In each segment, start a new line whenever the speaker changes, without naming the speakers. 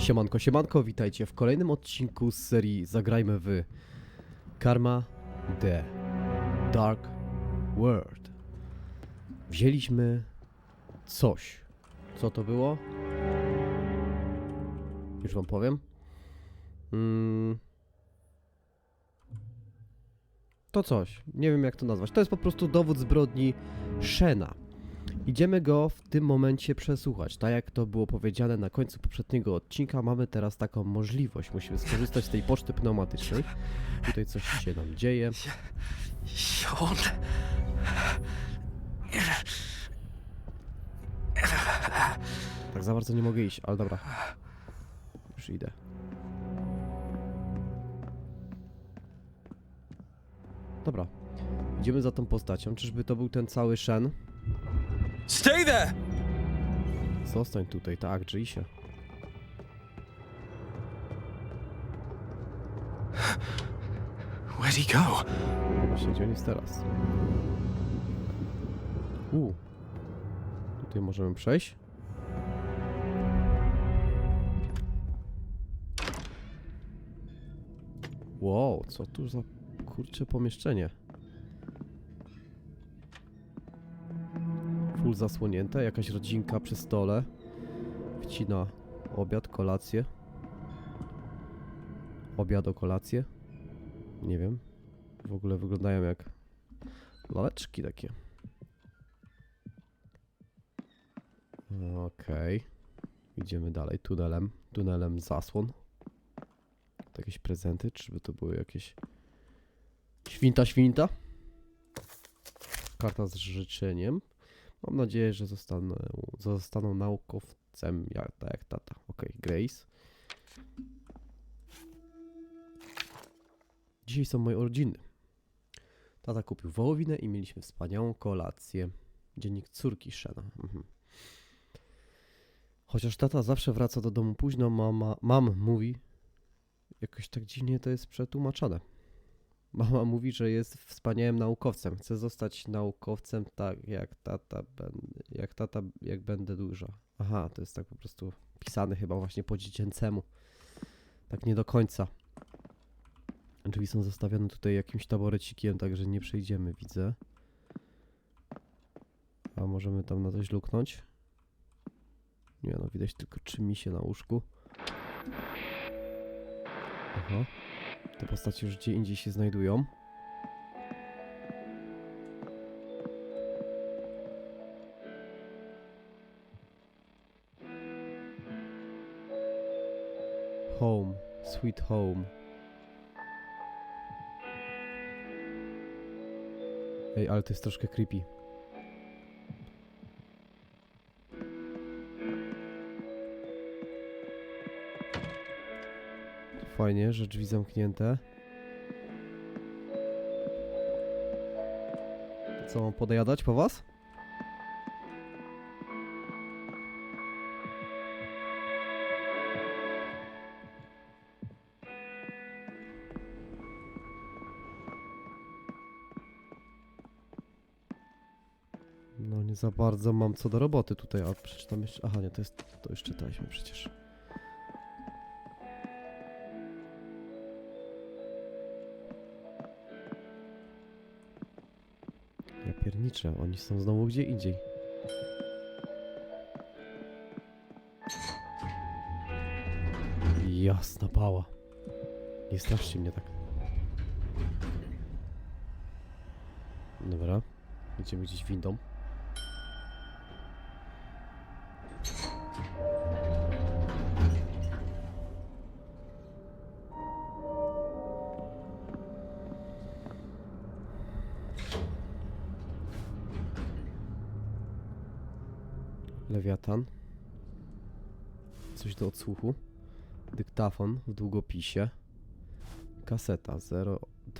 Siemanko, siemanko, witajcie w kolejnym odcinku z serii Zagrajmy w Karma The Dark World. Wzięliśmy coś. Co to było? Już wam powiem. Mm. To coś. Nie wiem jak to nazwać. To jest po prostu dowód zbrodni Shena. Idziemy go w tym momencie przesłuchać. Tak jak to było powiedziane na końcu poprzedniego odcinka, mamy teraz taką możliwość. Musimy skorzystać z tej poczty pneumatycznej. Tutaj coś się nam dzieje.
Sean.
Tak za bardzo nie mogę iść, ale dobra. Już idę. Dobra. Idziemy za tą postacią. Czyżby to był ten cały Shen?
Stay there!
Zostań tutaj, tak, drzyj się.
Where'd he go?
Właśnie, gdzie on jest teraz? U. Tutaj możemy przejść. Wow, co tu za kurcze pomieszczenie? Full zasłonięte, jakaś rodzinka przy stole. Wcina obiad, kolację. Obiad o kolację. Nie wiem. W ogóle wyglądają jak laleczki takie. Okej. Idziemy dalej tunelem. Tunelem zasłon. To jakieś prezenty? Czyżby to były jakieś... Świnta, świnta? Karta z życzeniem. Mam nadzieję, że zostanę, zostaną naukowcem jak, tak jak tata. Okej, Grace. Dzisiaj są moje urodziny. Tata kupił wołowinę i mieliśmy wspaniałą kolację. Dziennik córki Shena. Mhm. Chociaż tata zawsze wraca do domu późno, mama, mam mówi, jakoś tak dziwnie to jest przetłumaczone. Mama mówi, że jest wspaniałym naukowcem. Chce zostać naukowcem tak jak tata, jak tata, jak będę duża. Aha, to jest tak po prostu pisane chyba właśnie po dziecięcemu. Tak nie do końca. Drzwi są zostawione tutaj jakimś taborecikiem, także nie przejdziemy, widzę. A możemy tam na coś luknąć? Nie no, widać tylko trzy misie na łóżku. Aha. Te postacie już gdzie indziej się znajdują. Home. Sweet home. Ej, ale to jest troszkę creepy. Fajnie, że drzwi zamknięte. Co mam podjadać po was? No nie za bardzo mam co do roboty tutaj, a przeczytam jeszcze... Aha, nie, to jest... To już czytaliśmy przecież. Pierniczę, oni są znowu gdzie indziej. Jasna pała. Nie straszcie mnie tak. Dobra. Idziemy gdzieś windą. Lewiatan. Coś do odsłuchu. Dyktafon w długopisie. Kaseta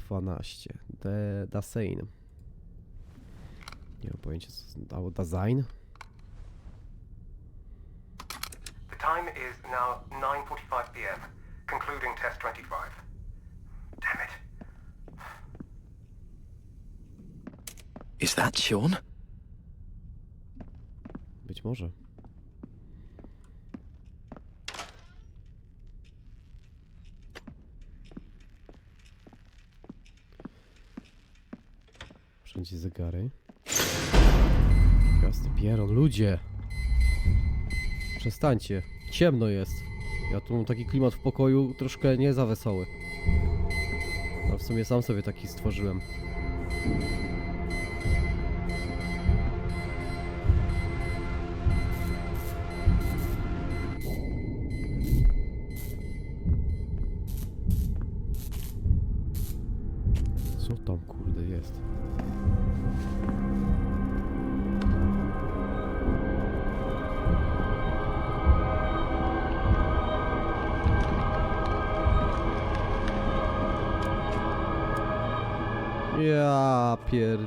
012. De Dasein. Nie mam pojęcia co to dało. Design?
The time is now 9.45 p.m., concluding test 25. Damn it.
Is that Sean?
Być może. Wszędzie zegary. Jasny pieron, ludzie! Przestańcie, ciemno jest. Ja tu mam taki klimat w pokoju troszkę nie za wesoły. A w sumie sam sobie taki stworzyłem.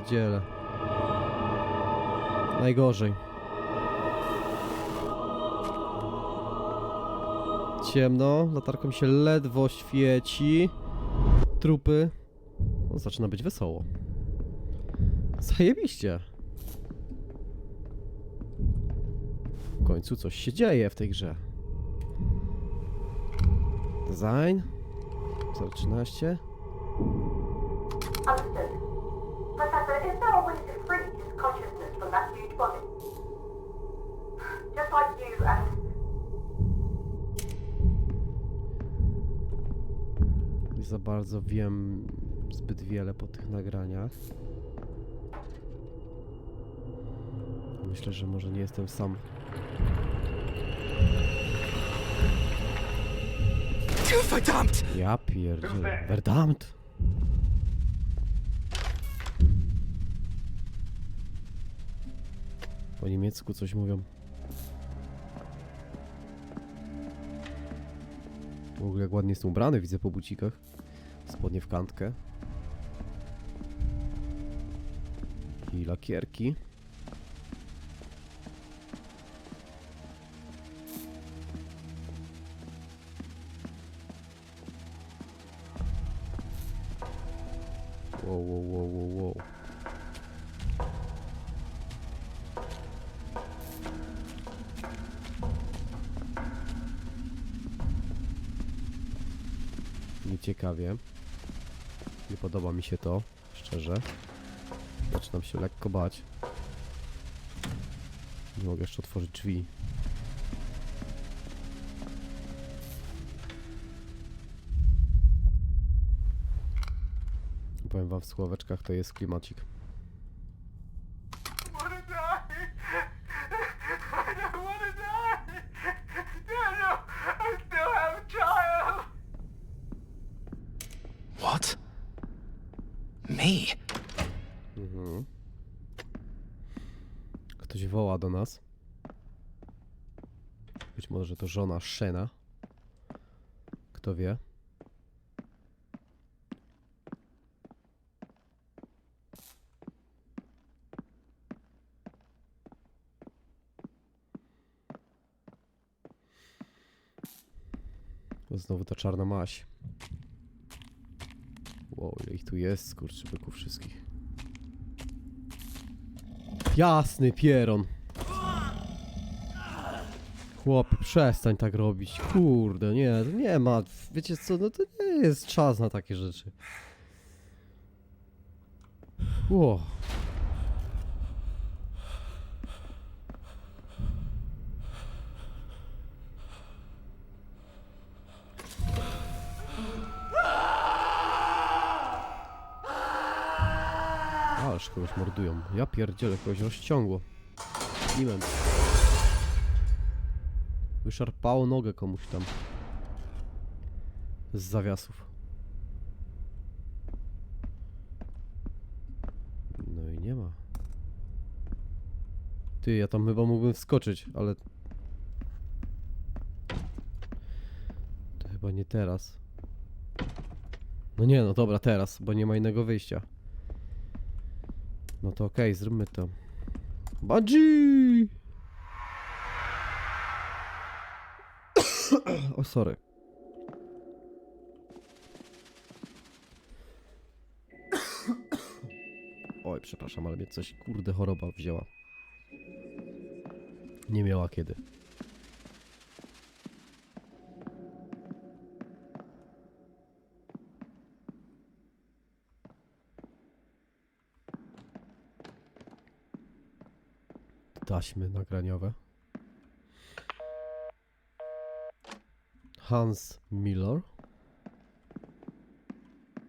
Pierdzielę. Najgorzej. Ciemno, latarką się ledwo świeci. Trupy. No, zaczyna być wesoło. Zajebiście. W końcu coś się dzieje w tej grze. Design. 013.
Understood. Professor, is there a way to free his consciousness from that huge body? Just like you and...
Nie za bardzo wiem zbyt wiele po tych nagraniach. Myślę, że może nie jestem sam. Ja pierdzielę. Verdammt! Po niemiecku coś mówią. W ogóle jak ładnie jest ubrany, widzę po bucikach. Spodnie w kantkę. I lakierki. Się to, szczerze. Zaczynam się lekko bać. Nie mogę jeszcze otworzyć drzwi. Powiem wam w słoweczkach, to jest klimacik.
want to die. I don't want to die. No, no, I still have a child.
What?
Mhm. Ktoś woła do nas. Być może to żona Shena. Kto wie? Znowu ta czarna maś. Wow, tu jest, skurczybyków wszystkich. Jasny pieron. Chłopie, przestań tak robić. Kurde, nie, nie ma. Wiecie co, no to nie jest czas na takie rzeczy. Ło. Ależ kogoś mordują. Ja pierdzielę, kogoś rozciągło. Iment. Wyszarpało nogę komuś tam. Z zawiasów. No i nie ma. Ty, ja tam chyba mógłbym wskoczyć, ale... To chyba nie teraz. No nie, no dobra, teraz, bo nie ma innego wyjścia. No to okej, zróbmy to. Budgie! o, sorry. Oj, przepraszam, ale mnie coś, kurde, choroba wzięła. Nie miała kiedy. Taśmy nagraniowe. Hans Miller.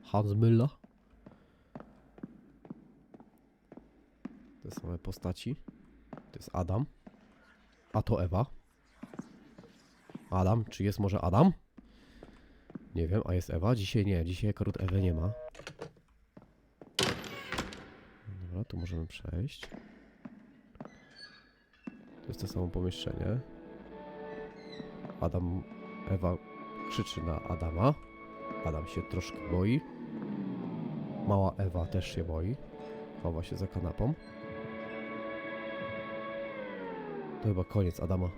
Hans Müller. Te same postaci. To jest Adam. A to Ewa. Adam, czy jest może Adam? Nie wiem, a jest Ewa? Dzisiaj nie, dzisiaj akurat Ewy nie ma. Dobra, tu możemy przejść. To jest to samo pomieszczenie. Adam, Ewa krzyczy na Adama. Adam się troszkę boi. Mała Ewa też się boi. Chowa się za kanapą. To chyba koniec Adama.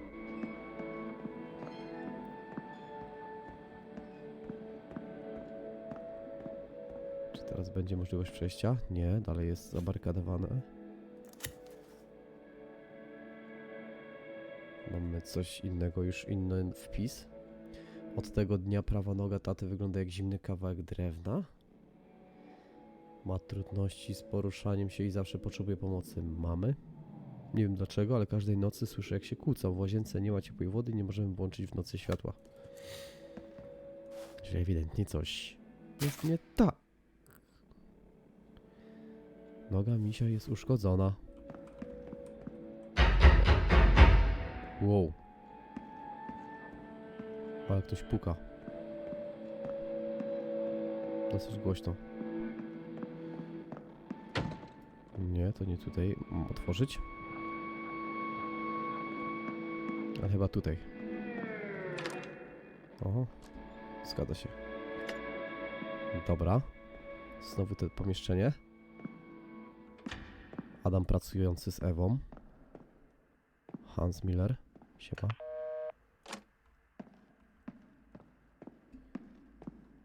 Czy teraz będzie możliwość przejścia? Nie, dalej jest zabarykadowane. Coś innego, już inny wpis. Od tego dnia prawa noga taty wygląda jak zimny kawałek drewna. Ma trudności z poruszaniem się i zawsze potrzebuje pomocy mamy. Nie wiem dlaczego, ale każdej nocy słyszę jak się kłócą. W łazience nie ma ciepłej wody nie możemy włączyć w nocy światła. Czyli ewidentnie coś jest nie tak. Noga misia jest uszkodzona. Wow. Ale ktoś puka. Dosyć głośno. Nie, to nie tutaj. Mam otworzyć. Ale chyba tutaj. Oho. Zgadza się. Dobra. Znowu to pomieszczenie. Adam pracujący z Ewą. Hans Miller. Siema.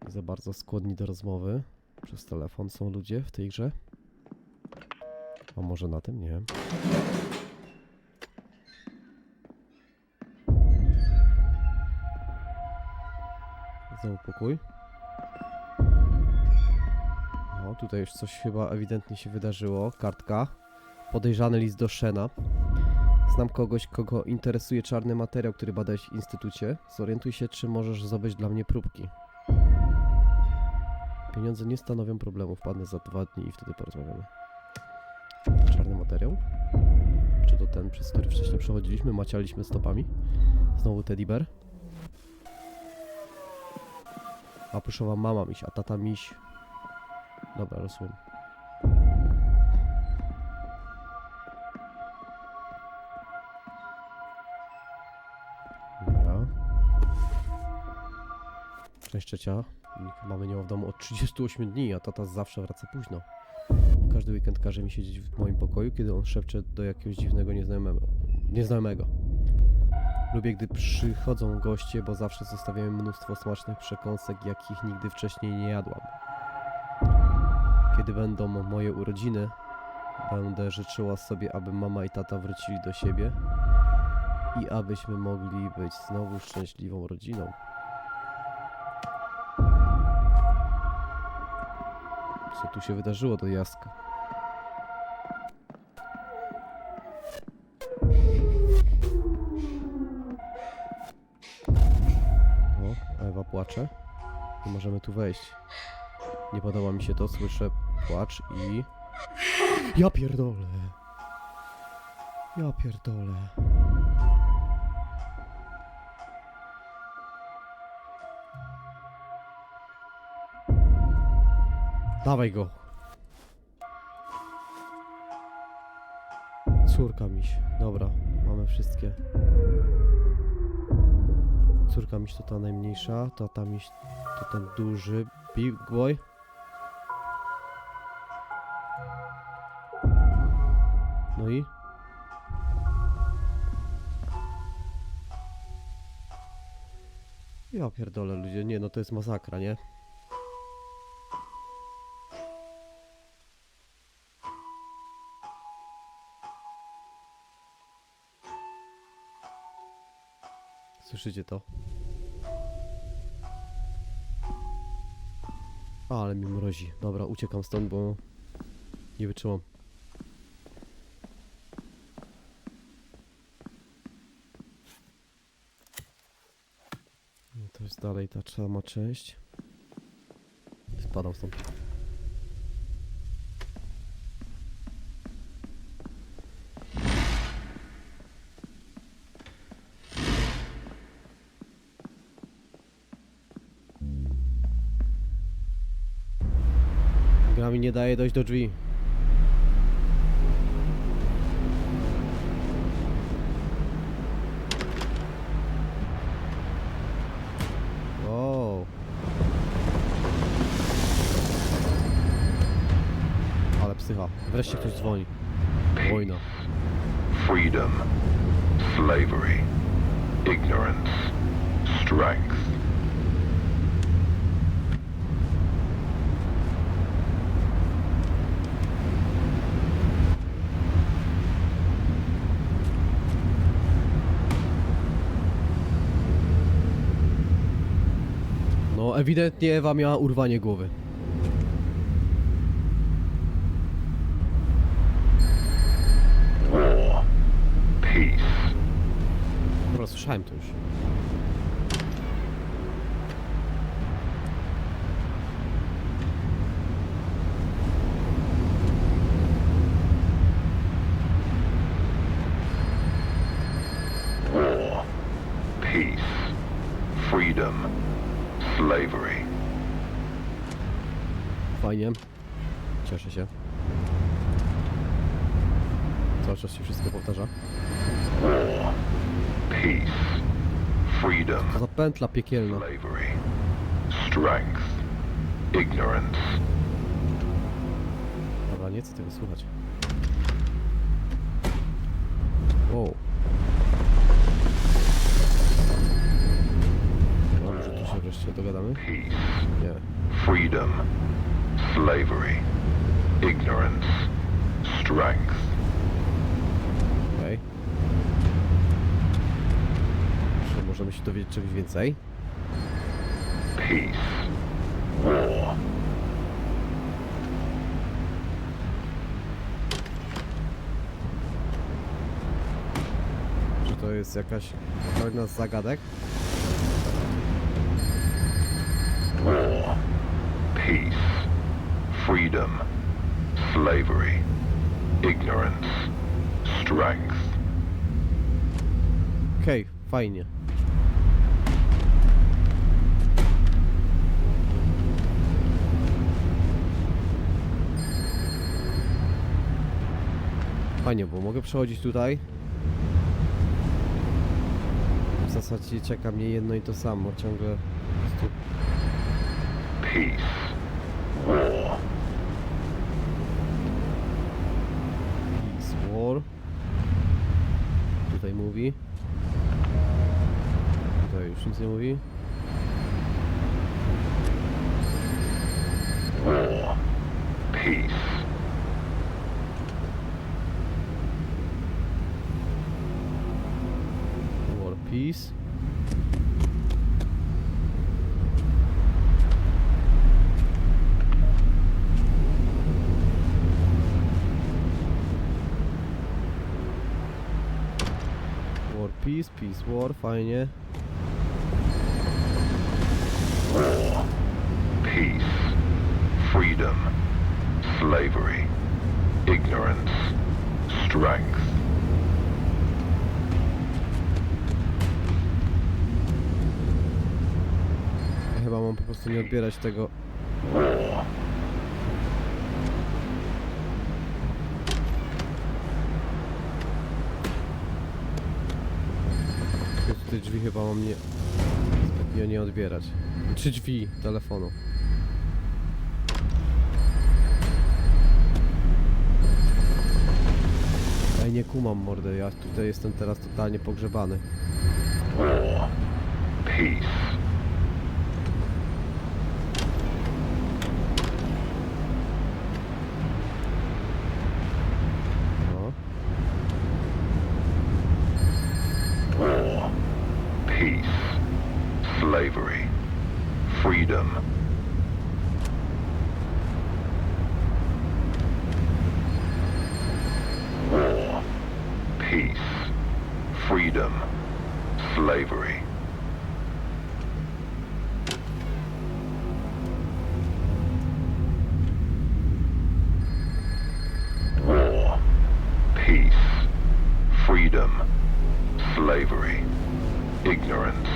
Za bardzo skłonni do rozmowy. Przez telefon są ludzie w tej grze. A może na tym? Nie wiem. Pokój. No, tutaj już coś chyba ewidentnie się wydarzyło. Kartka. Podejrzany list do Shena. Znam kogoś, kogo interesuje czarny materiał, który badałeś w instytucie. Zorientuj się, czy możesz zdobyć dla mnie próbki. Pieniądze nie stanowią problemu. Wpadnę za dwa dni i wtedy porozmawiamy. Czarny materiał? Czy to ten, przez który wcześniej przechodziliśmy, macialiśmy stopami? Znowu teddy bear? A puszowa mama miś, a tata miś. Dobra, rozumiem. Część trzecia. Mamy ma w domu od 38 dni, a tata zawsze wraca późno. Każdy weekend każe mi siedzieć w moim pokoju, kiedy on szepcze do jakiegoś dziwnego nieznajomego. nieznajomego. Lubię, gdy przychodzą goście, bo zawsze zostawiają mnóstwo smacznych przekąsek, jakich nigdy wcześniej nie jadłam. Kiedy będą moje urodziny, będę życzyła sobie, aby mama i tata wrócili do siebie i abyśmy mogli być znowu szczęśliwą rodziną. Co tu się wydarzyło do Jaska? O, Ewa płacze. Nie możemy tu wejść. Nie podoba mi się to, słyszę płacz i... Ja pierdolę. Ja pierdolę. Dawaj go. Córka miś. Dobra, mamy wszystkie. Córka miś to ta najmniejsza, to ta miś to ten duży big boy. No i? Ja pierdolę ludzie, nie no to jest masakra, nie? Słyszycie to? Ale mi mrozi. Dobra, uciekam stąd, bo nie wytrzymam. No to jest dalej ta trzema część. Spadam stąd. Nie daje dojść do drzwi. O. Ale psycha. Wreszcie ktoś dzwoni. Wojna.
freedom, slavery, ignorance, strength.
No ewidentnie Ewa miała urwanie głowy. Fajnie. Cieszę się. Cały czas się wszystko powtarza.
War, peace, freedom,
To za pętla piekielna.
slavery, strength, ignorance,
Dobra, nie chcę tego słuchać. Wow. No, może tu się wreszcie dogadamy?
peace,
Nie.
freedom, slavery, ignorance, strength.
Okej. Czy możemy się dowiedzieć czegoś więcej?
peace, war,
Czy to jest jakaś kolejna z zagadek?
war, freedom, slavery, ignorance, strength.
Okej, fajnie. Fajnie, bo mogę przechodzić tutaj. W zasadzie czeka mnie jedno i to samo, ciągle
peace, war,
Peace War. Tutaj mówi. Tutaj już nic nie mówi.
war, peace,
War Peace. War War, fajnie.
war, peace, freedom, slavery, ignorance, strength.
Chyba mam po prostu nie odbierać tego.
War,
Po prostu te drzwi chyba mam nie... zbytnio nie odbierać. Czy drzwi telefonu. Ej, nie kumam mordę, ja tutaj jestem teraz totalnie pogrzebany.
war, peace, freedom, slavery. War, peace, freedom, slavery, ignorance,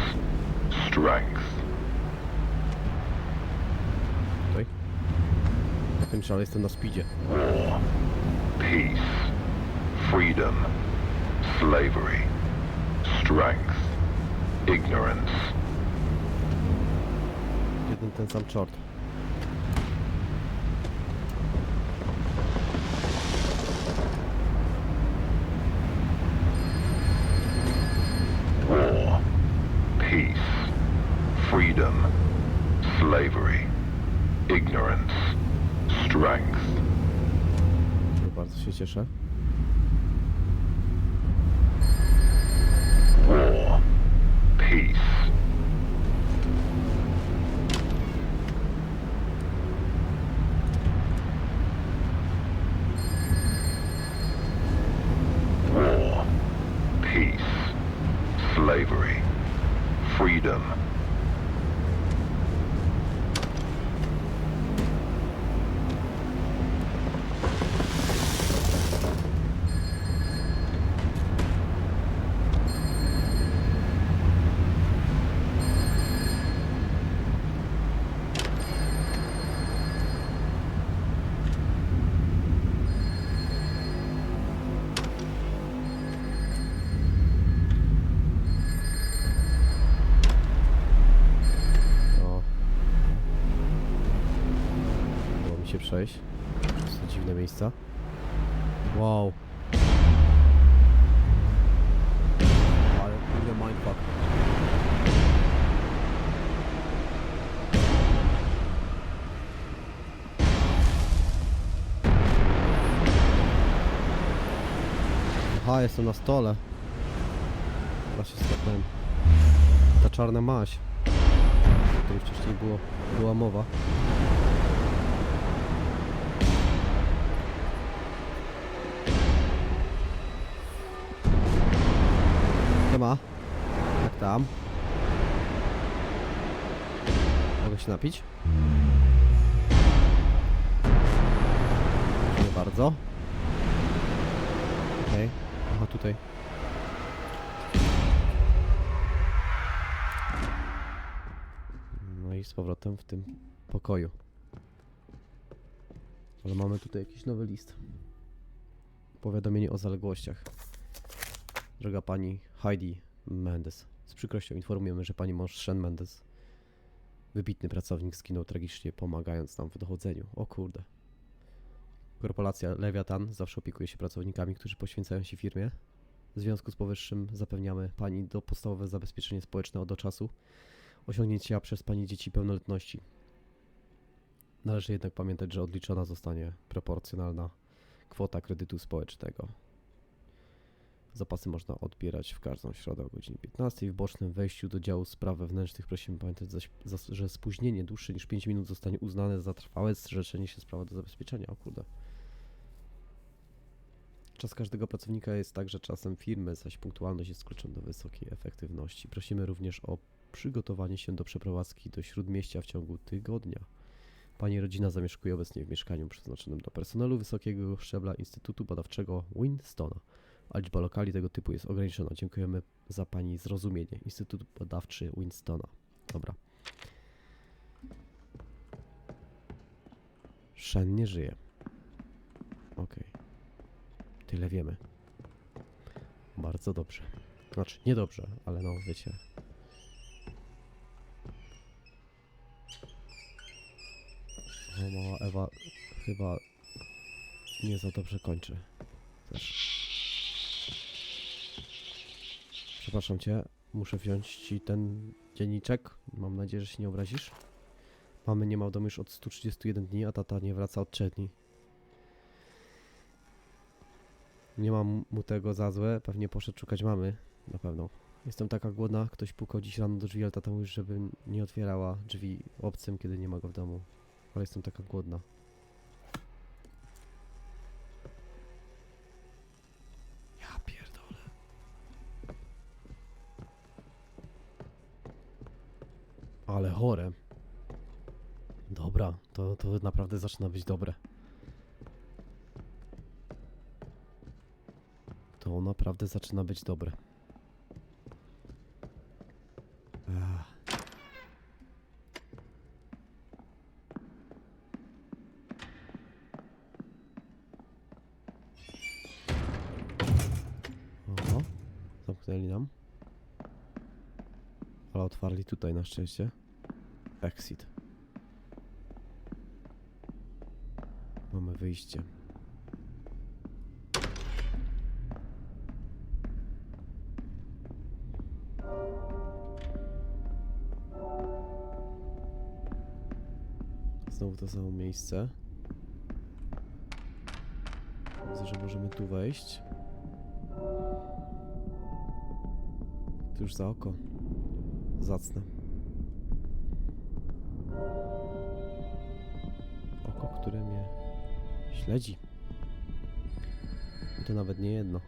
strength.
Tutaj? Na tym szale jestem na speedzie.
War, peace, freedom, slavery strength, ignorance,
Jeden ten sam czort.
war, peace, freedom, slavery, ignorance, strength,
bardzo się cieszę.
Peace,
przejść. Te dziwne miejsca. Wow. Ale kurde mindfuck. Aha, jestem na stole. Właśnie skapnąłem. Ta czarna maś o której wcześniej było, była mowa. Mogę się napić? Nie bardzo. Okej. Aha, tutaj. No i z powrotem w tym pokoju. Ale mamy tutaj jakiś nowy list. Powiadomienie o zaległościach. Droga pani Heidi Mendes. Z przykrością informujemy, że pani mąż Shen Mendes, wybitny pracownik, zginął tragicznie pomagając nam w dochodzeniu. O kurde. Korporacja Leviathan zawsze opiekuje się pracownikami, którzy poświęcają się firmie. W związku z powyższym zapewniamy pani do podstawowe zabezpieczenie społeczne od do czasu osiągnięcia przez Pani dzieci pełnoletności. Należy jednak pamiętać, że odliczona zostanie proporcjonalna kwota kredytu społecznego. Zapasy można odbierać w każdą środę o godzinie 15. W bocznym wejściu do działu spraw wewnętrznych prosimy pamiętać, że spóźnienie dłuższe niż 5 minut zostanie uznane za trwałe zrzeczenie się z prawa do zabezpieczenia. O kurde. Czas każdego pracownika jest także czasem firmy, zaś punktualność jest kluczem do wysokiej efektywności. Prosimy również o przygotowanie się do przeprowadzki do śródmieścia w ciągu tygodnia. Pani rodzina zamieszkuje obecnie w mieszkaniu przeznaczonym dla personelu wysokiego szczebla Instytutu Badawczego Winstona, a liczba lokali tego typu jest ograniczona. Dziękujemy za Pani zrozumienie. Instytut Badawczy Winstona. Dobra. Shen nie żyje. Okej. Tyle wiemy. Bardzo dobrze. Znaczy, niedobrze, ale no, wiecie. O, mała Ewa chyba nie za dobrze kończy. Też. Przepraszam cię, muszę wziąć ci ten dzienniczek. Mam nadzieję, że się nie obrazisz. Mamy nie ma w domu już od 131 dni, a tata nie wraca od 3 dni. Nie mam mu tego za złe, pewnie poszedł szukać mamy, na pewno. Jestem taka głodna, ktoś pukał dziś rano do drzwi, ale tata mówi, żeby nie otwierała drzwi obcym, kiedy nie ma go w domu. Ale jestem taka głodna. chore. Dobra, to, to naprawdę zaczyna być dobre. To naprawdę zaczyna być dobre. Ech. Zamknęli nam. Ale otwarli tutaj na szczęście. Exit. Mamy wyjście. Znowu to samo miejsce. Widzę, że możemy tu wejść. To już za oko. Zacne. Oko, które mnie śledzi. I to nawet nie jedno.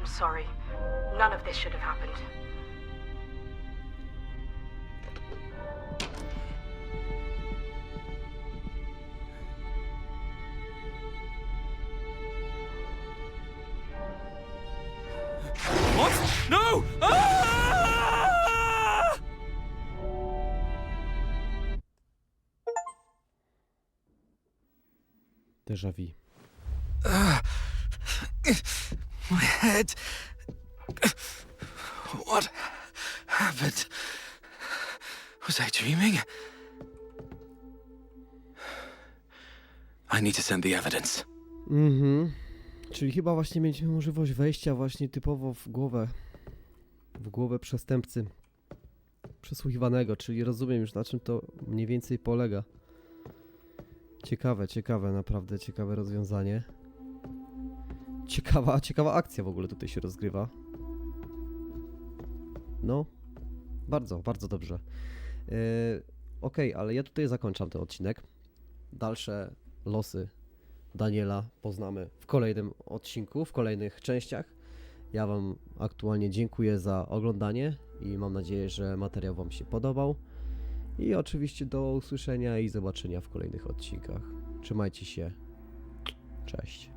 I'm sorry. None of this should have happened.
Déjà vu.
My head. What happened? Was I dreaming? I need to send the evidence.
Mhm. Czyli chyba właśnie mieliśmy możliwość wejścia właśnie typowo w głowę. W głowę przestępcy przesłuchiwanego, czyli rozumiem już na czym to mniej więcej polega. Ciekawe, ciekawe, naprawdę ciekawe rozwiązanie. Ciekawa, ciekawa akcja w ogóle tutaj się rozgrywa. No, bardzo, bardzo dobrze. Yy, Okej, ale ja tutaj zakończam ten odcinek. Dalsze losy Daniela poznamy w kolejnym odcinku, w kolejnych częściach. Ja Wam aktualnie dziękuję za oglądanie i mam nadzieję, że materiał Wam się podobał. I oczywiście do usłyszenia i zobaczenia w kolejnych odcinkach. Trzymajcie się. Cześć.